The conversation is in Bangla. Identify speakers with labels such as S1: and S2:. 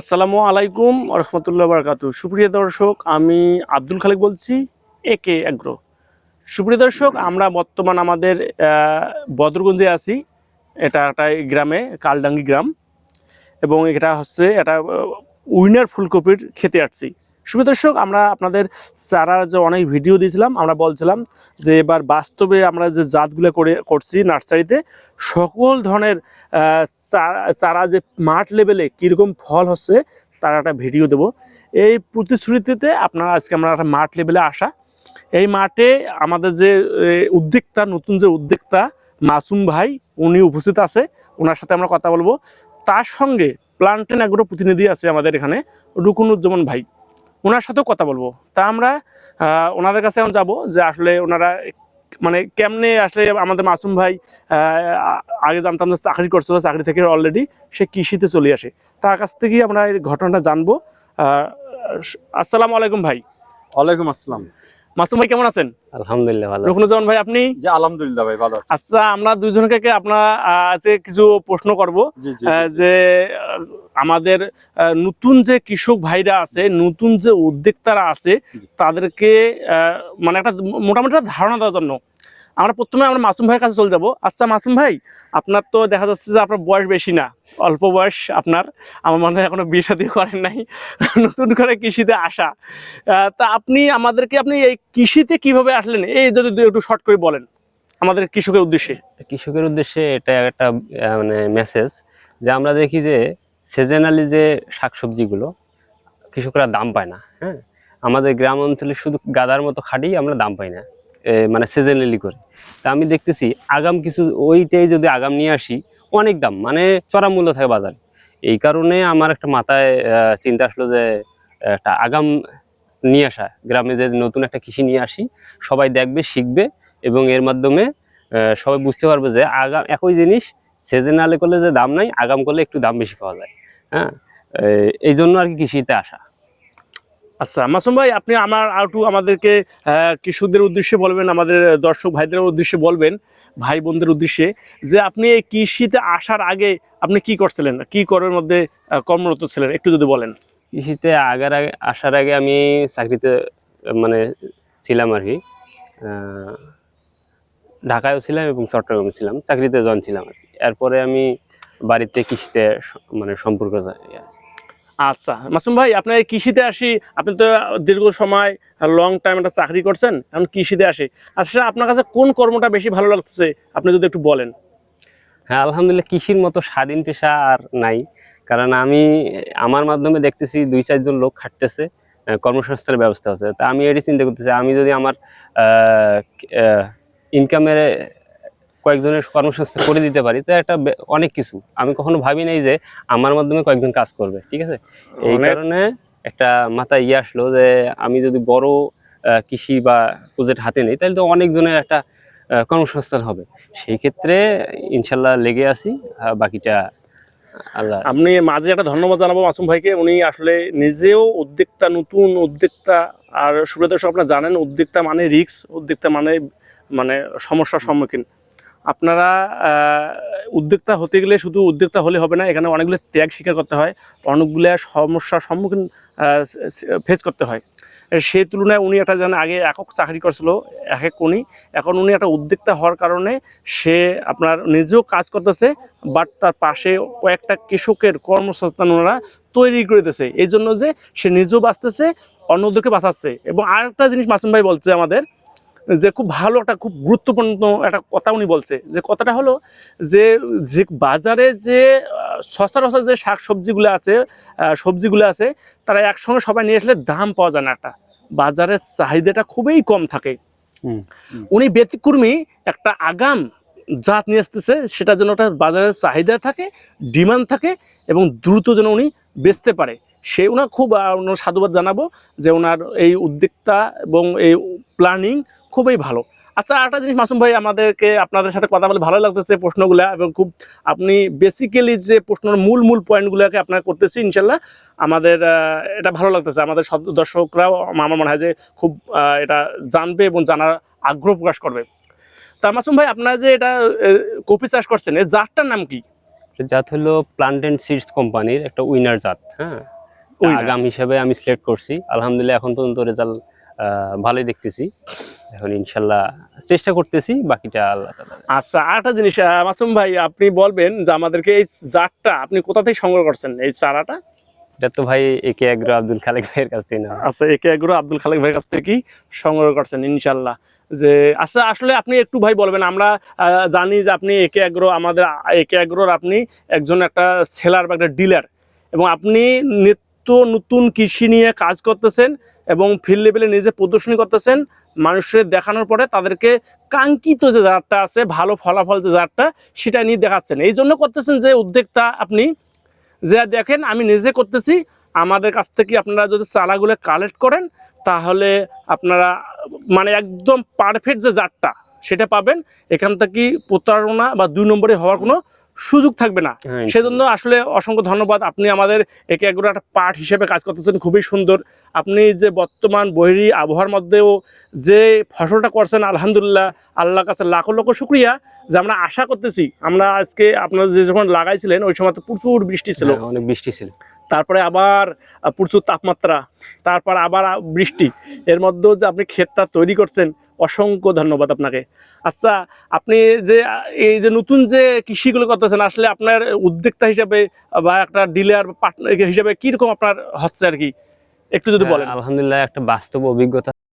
S1: আসসালামু আলাইকুম রহমতুল্লাহ বারকাত সুপ্রিয় দর্শক, আমি আব্দুল খালেক বলছি এ কে অ্যাগ্রো সুপ্রিয় দর্শক, আমরা বর্তমান আমাদের বদরগঞ্জে আছি। এটা একটা গ্রামে, কালডাঙ্গি গ্রাম। এবং এটা হচ্ছে, এটা উইনার ফুলকপির খেতে আসছি। সুপ্রিয় দর্শক, আমরা আপনাদের চারার যে অনেক ভিডিও দিয়েছিলাম, আমরা বলছিলাম যে এবার বাস্তবে আমরা যে জাতগুলো করে, করছি নার্সারিতে, সকল ধরনের চারা যে মাঠ লেভেলে কীরকম ফল হচ্ছে, তার একটা ভিডিও দেব। এই প্রতিশ্রুতিতে আপনারা আজকে আমরা একটা মাঠ লেভেলে আসা। এই মাঠে আমাদের যে উদ্যোক্তা, নতুন যে উদ্যোক্তা মাসুম ভাই, উনি উপস্থিত আছে ওনার সাথে আমরা কথা বলব। তার সঙ্গে প্লান্টেন এগুলো প্রতিনিধি আছে আমাদের এখানে রুকুনুজ্জামান ভাই। ওনার সাথেও কথা বলব। তা আমরা ওনাদের কাছে এখন যাব যে আসলে ওনারা মানে কেমনে আসলে আমাদের মাসুম ভাই আগে জানতাম যে চাকরি করছিল চাকরি থেকে অলরেডি সে কৃষিতে চলে আসে। তার কাছ থেকেই আমরা এই ঘটনাটা জানব। আহ, আসসালামু আলাইকুম ভাই।
S2: ওয়ালাইকুম আসসালাম।
S1: মাসুম ভাই কেমন আছেন?
S3: আলহামদুলিল্লাহ ভালো।
S1: রুকনুজ্জামান ভাই আপনি?
S2: জি আলহামদুলিল্লাহ ভাই ভালো
S1: আচ্ছা আমরা দুইজনকে আপনার আজকে কিছু প্রশ্ন করব। যে আমাদের নতুন যে কৃষক ভাইরা আছে নতুন যে উদ্যোক্তারা আছে তাদেরকে মানে একটা মোটামুটি ধারণা দেওয়ার জন্য আমরা প্রথমে আমরা মাসুম ভাইয়ের কাছে চলে যাব। আচ্ছা মাসুম ভাই আপনার তো দেখা যাচ্ছে যে আপনার বয়স বেশি না অল্প বয়স আপনার আমার মনে হয় এখনও বিয়ে শাদী করেন নাই নতুন করে কৃষিতে আসা। তা আপনি আমাদেরকে আপনি এই কৃষিতে কীভাবে আসলেন? এই যদি একটু শর্ট করে বলেন আমাদের কৃষকের উদ্দেশ্যে।
S3: কৃষকের উদ্দেশ্যে এটা একটা মানে মেসেজ যে আমরা দেখি যে সিজনালি যে শাকসবজিগুলো, কৃষকরা দাম পায় না হ্যাঁ? আমাদের গ্রাম অঞ্চলে শুধু গাদার মতো খাটি আমরা দাম পাই না মানে সিজনালি করে। তা আমি দেখতেছি, আগাম কিছু, ওইটাই যদি আগাম নিয়ে আসি, অনেক দাম মানে চড়া মূল্য থাকে বাজারে। এই কারণে আমার একটা মাথায় চিন্তা আসলো যে, একটা আগাম নিয়ে আসা, গ্রামে যে নতুন একটা কৃষি নিয়ে আসি, সবাই দেখবে, শিখবে, এবং এর মাধ্যমে সবাই বুঝতে পারবে যে আগাম, একই জিনিস সিজনালে করলে যে দাম নাই আগাম করলে একটু দাম বেশি পাওয়া যায়। হ্যাঁ? এই- জন্য আর কি কৃষিতে আসা।
S1: আচ্ছা মাসুম ভাই আপনি আমার আর একটু আমাদেরকে কৃষকদের উদ্দেশ্যে বলবেন আমাদের দর্শক ভাইদের উদ্দেশ্যে বলবেন ভাই বোনদের উদ্দেশ্যে যে আপনি এই কৃষিতে আসার আগে আপনি কি করছিলেন? কি কর্মের মধ্যে কর্মরত ছিলেন? একটু যদি বলেন।
S3: কৃষিতে আগার আগে আসার আগে আমি চাকরিতে মানে ছিলাম আর কি। ঢাকায়ও ছিলাম এবং চট্টগ্রামে ছিলাম। চাকরিতে জয়েন ছিলাম আর কি। এরপরে আমি বাড়িতে কৃষিতে মানে সম্পর্ক
S1: আচ্ছা মাসুম ভাই আপনার এই কৃষিতে আসি আপনি তো দীর্ঘ সময় লং টাইম একটা চাকরি করছেন এখন কৃষিতে আসি। আচ্ছা আপনার কাছে কোন কর্মটা বেশি ভালো লাগছে? আপনি যদি একটু বলেন।
S3: হ্যাঁ আলহামদুলিল্লাহ কৃষির মতো স্বাধীন পেশা আর নাই। কারণ আমি আমার মাধ্যমে দেখতেছি দুই চারজন লোক খাটতেছে কর্মসংস্থানের ব্যবস্থা আছে। তা আমি এটি চিন্তা করতেছি আমি যদি আমার ইনকামের কয়েকজনের কর্মসংস্থান করে দিতে পারি তো একটা অনেক কিছু। আমি কখনো ভাবি নাই যে আমার মাধ্যমে কয়েকজন কাজ করবে ঠিক আছে? এই কারণে একটা মাথায় ইয়ে আসলো যে আমি যদি বড় কৃষি বা প্রজেক্ট হাতে নিই তাহলে তো অনেকজনের একটা কর্মসংস্থান হবে। সেই ক্ষেত্রে ইনশাল্লাহ লেগে আছি বাকিটা আল্লাহ
S1: আপনি মাঝে একটা ধন্যবাদ জানাব মাসুম ভাইকে। উনি আসলে নিজেও উদ্যোক্তা নতুন উদ্যোক্তা আর সুব্রত আপনারা জানেন উদ্যোক্তা মানে রিক্স উদ্যোক্তা মানে মানে সমস্যার সম্মুখীন। আপনারা উদ্যোক্তা হতে গেলে শুধু উদ্যোক্তা হলে হবে না, এখানে অনেকগুলো ত্যাগ স্বীকার করতে হয়, অনেকগুলো সমস্যার সম্মুখীন ফেস করতে হয়। সেই তুলনায় উনি একটা যেন আগে একক চাকরি করছিল এক এক উনি, এখন উনি একটা উদ্যোক্তা হওয়ার কারণে সে আপনার নিজেও কাজ করতেছে বাট তার পাশে কয়েকটা কৃষকের কর্মসংস্থান ওনারা তৈরি করে দিতেছে এই জন্য যে সে নিজেও বাঁচতেছে, অন্যদেরকে বাঁচাচ্ছে। এবং আরেকটা জিনিস মাসুম ভাই বলছে আমাদের যে খুব ভালো একটা খুব গুরুত্বপূর্ণ একটা কথা উনি বলছে। যে কথাটা হলো যে যে বাজারে যে সচরাচর যে শাক সবজিগুলো আছে সবজিগুলো আছে তারা একসঙ্গে সবাই নিয়ে আসলে দাম পাওয়া যায় না একটা। বাজারের চাহিদাটা খুবই কম থাকে। উনি ব্যতিক্রমী একটা আগাম জাত নিয়ে আসতেছে সেটা যেন ওটা বাজারের চাহিদা থাকে ডিমান্ড থাকে এবং দ্রুত যেন উনি বেচতে পারে। সে ওনার খুব সাধুবাদ জানাব যে ওনার এই উদ্যোক্তা এবং এই প্ল্যানিং খুবই ভালো। আচ্ছা একটা জিনিস মাসুম ভাই আমাদেরকে আপনাদের সাথে কথা বলে ভালো লাগতেছে প্রশ্নগুলা এবং খুব আপনি বেসিক্যালি যে প্রশ্নের মূল মূল পয়েন্টগুলোকে আপনার করতেছি ইনশাল্লাহ আমাদের এটা ভালো লাগতেছে। আমাদের দর্শকরাও আমার মনে হয় যে খুব এটা জানবে এবং জানার আগ্রহ প্রকাশ করবে। তা মাসুম ভাই আপনারা যে এটা কপি চাষ করছেন এই জাতটার নাম কি?
S3: জাত হলো প্লান্টেন সিডস কোম্পানির একটা উইনার জাত হ্যাঁ। আগাম হিসাবে আমি সিলেক্ট করছি। আলহামদুলিল্লাহ এখন পর্যন্ত রেজাল্ট ভালোই দেখতেছি। এখন ইনশাল্লাহ চেষ্টা করতেছি বাকিটা আল্লাহ
S1: আচ্ছা আরেকটা জিনিস মাসুম ভাই আপনি বলবেন যে আমাদেরকে এই জাতটা আপনি কোথা থেকে সংগ্রহ করছেন? এই চারাটা?
S3: এটা তো ভাই একে এগ্রো আব্দুল খালেক ভাইয়ের কাছ থেকে নেওয়া।
S1: আচ্ছা একে এগুলো আব্দুল খালেক ভাইয়ের কাছ থেকে সংগ্রহ করছেন ইনশাল্লাহ। যে আচ্ছা আসলে আপনি একটু ভাই বলবেন আমরা আহ, জানি যে আপনি একে এগ্রো আমাদের একে এগ্রোর আপনি একজন একটা সেলার বা একটা ডিলার। এবং আপনি নিত্য নতুন কৃষি নিয়ে কাজ করতেছেন এবং ফিল্ড লেভেলে নিজে প্রদর্শনী করতেছেন, মানুষের দেখানোর পরে তাদেরকে কাঙ্ক্ষিত যে জাতটা আছে, ভালো ফলাফল যে জাতটা, সেটা নিয়ে দেখাচ্ছেন। এই জন্য করতেছেন যে উদ্যোক্তা আপনি, যে দেখেন আমি নিজে করতেছি, আমাদের কাছ থেকে আপনারা যদি চারাগুলো কালেক্ট করেন, তাহলে আপনারা মানে একদম পারফেক্ট যে জাতটা, সেটা পাবেন। এখান থেকে প্রতারণা বা দুই নম্বরে হওয়ার কোনো সুযোগ থাকবে না।
S3: হ্যাঁ,
S1: সেজন্য আসলে অসংখ্য ধন্যবাদ। আপনি আমাদের একে এগুলো একটা পার্ট হিসেবে কাজ করতেছেন খুবই সুন্দর। আপনি যে বর্তমান বৈরী আবহাওয়ার মধ্যেও যে ফসলটা করছেন আলহামদুলিল্লাহ আল্লাহর কাছে লাখো লক্ষ শুক্রিয়া যে আমরা আশা করতেছি। আমরা আজকে আপনারা যে যখন লাগাইছিলেন ওই সময় তো প্রচুর বৃষ্টি ছিল।
S3: হ্যাঁ, অনেক বৃষ্টি ছিল।
S1: তারপরে আবার প্রচুর তাপমাত্রা তারপর আবার বৃষ্টি। এর মধ্যেও যে আপনি ক্ষেতটা তৈরি করছেন অসংখ্য ধন্যবাদ আপনাকে। আচ্ছা আপনি যে এই যে নতুন যে কৃষিগুলো করতেছেন আসলে আপনার উদ্যোক্তা হিসাবে বা একটা ডিলার পার্টনার হিসাবে কীরকম আপনার হচ্ছে আর কি? একটু যদি বলেন।
S3: হ্যাঁ, আলহামদুলিল্লাহ একটা বাস্তব অভিজ্ঞতা